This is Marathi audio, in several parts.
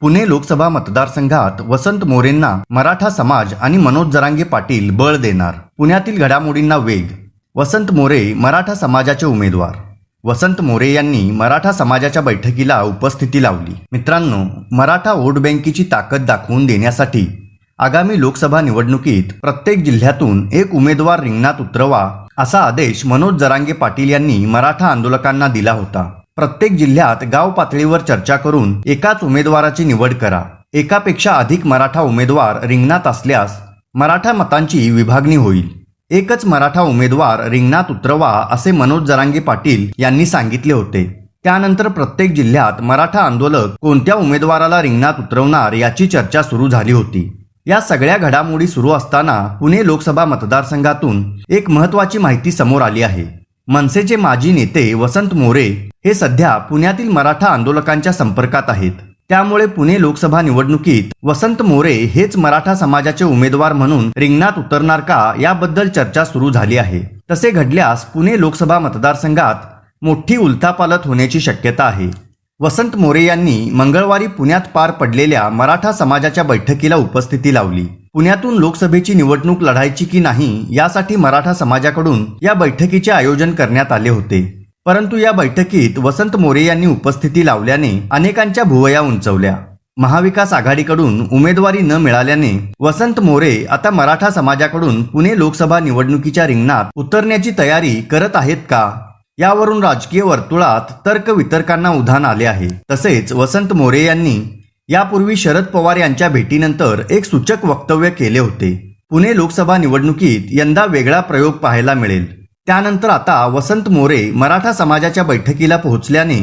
पुणे लोकसभा मतदारसंघात वसंत मोरेंना मराठा समाज आणि मनोज जरांगे पाटील बळ देणार. पुण्यातील घडामोडींना वेग. वसंत मोरे मराठा समाजाचे उमेदवार. वसंत मोरे यांनी मराठा समाजाच्या बैठकीला उपस्थिती लावली. मित्रांनो मराठा वोट बँकेची ताकद दाखवून देण्यासाठी आगामी लोकसभा निवडणुकीत प्रत्येक जिल्ह्यातून एक उमेदवार रिंगणात उतरवा असा आदेश मनोज जरांगे पाटील यांनी मराठा आंदोलकांना दिला होता. प्रत्येक जिल्ह्यात गाव पातळीवर चर्चा करून एकाच उमेदवाराची निवड करा. एकापेक्षा अधिक मराठा उमेदवार रिंगणात असल्यास मराठा मतांची विभागणी होईल. एकच मराठा उमेदवार रिंगणात उतरवा असे मनोज जरांगे पाटील यांनी सांगितले होते. त्यानंतर प्रत्येक जिल्ह्यात मराठा आंदोलक कोणत्या उमेदवाराला रिंगणात उतरवणार याची चर्चा सुरू झाली होती. या सगळ्या घडामोडी सुरू असताना पुणे लोकसभा मतदारसंघातून एक महत्वाची माहिती समोर आली आहे. मनसेचे माजी नेते वसंत मोरे हे सध्या पुण्यातील मराठा आंदोलकांच्या संपर्कात आहेत. त्यामुळे पुणे लोकसभा निवडणुकीत वसंत मोरे हेच मराठा समाजाचे उमेदवार म्हणून रिंगणात उतरणार का याबद्दल चर्चा सुरू झाली आहे. तसे घडल्यास पुणे लोकसभा मतदारसंघात मोठी उलथापालथ होण्याची शक्यता आहे. वसंत मोरे यांनी मंगळवारी पुण्यात पार पडलेल्या मराठा समाजाच्या बैठकीला उपस्थिती लावली. पुण्यातून लोकसभेची निवडणूक लढायची की नाही यासाठी मराठा समाजाकडून या बैठकीचे आयोजन करण्यात आले होते. परंतु या बैठकीत वसंत मोरे यांनी उपस्थिती लावल्याने अनेकांच्या भुवया उंचवल्या. महाविकास आघाडीकडून उमेदवारी न मिळाल्याने वसंत मोरे आता मराठा समाजाकडून पुणे लोकसभा निवडणुकीच्या रिंगणात उतरण्याची तयारी करत आहेत का? यावरून राजकीय वर्तुळात तर्क वितर्कांना उधाण आले आहे. तसेच वसंत मोरे यांनी यापूर्वी शरद पवार यांच्या भेटीनंतर एक सूचक वक्तव्य केले होते. पुणे लोकसभा निवडणुकीत यंदा वेगळा प्रयोग पाहायला मिळेल. त्यानंतर आता वसंत मोरे मराठा समाजाच्या बैठकीला पोहोचल्याने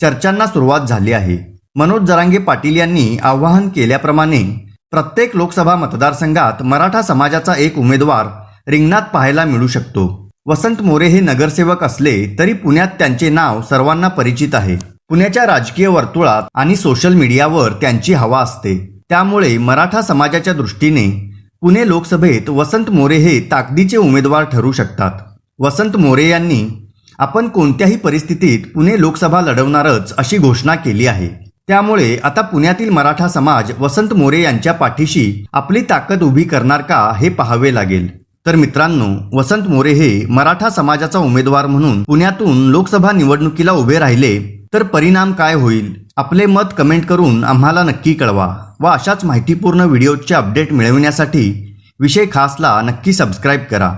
चर्चांना सुरुवात झाली आहे. मनोज जरांगे पाटील यांनी आवाहन केल्याप्रमाणे प्रत्येक लोकसभा मतदारसंघात मराठा समाजाचा एक उमेदवार रिंगणात पाहायला मिळू शकतो. वसंत मोरे हे नगरसेवक असले तरी पुण्यात त्यांचे नाव सर्वांना परिचित आहे. पुण्याच्या राजकीय वर्तुळात आणि सोशल मीडियावर त्यांची हवा असते. त्यामुळे मराठा समाजाच्या दृष्टीने पुणे लोकसभेत वसंत मोरे हे ताकदीचे उमेदवार ठरू शकतात. वसंत मोरे यांनी आपण कोणत्याही परिस्थितीत पुणे लोकसभा लढवणारच अशी घोषणा केली आहे. त्यामुळे आता पुण्यातील मराठा समाज वसंत मोरे यांच्या पाठीशी आपली ताकद उभी करणार का हे पाहावे लागेल. तर मित्रांनो वसंत मोरे हे मराठा समाजाचा उमेदवार म्हणून पुण्यातून लोकसभा निवडणुकीला उभे राहिले तर परिणाम काय होईल? आपले मत कमेंट करून आम्हाला नक्की कळवा व अशाच माहितीपूर्ण व्हिडिओचे अपडेट मिळविण्यासाठी विषय खासला नक्की सबस्क्राईब करा.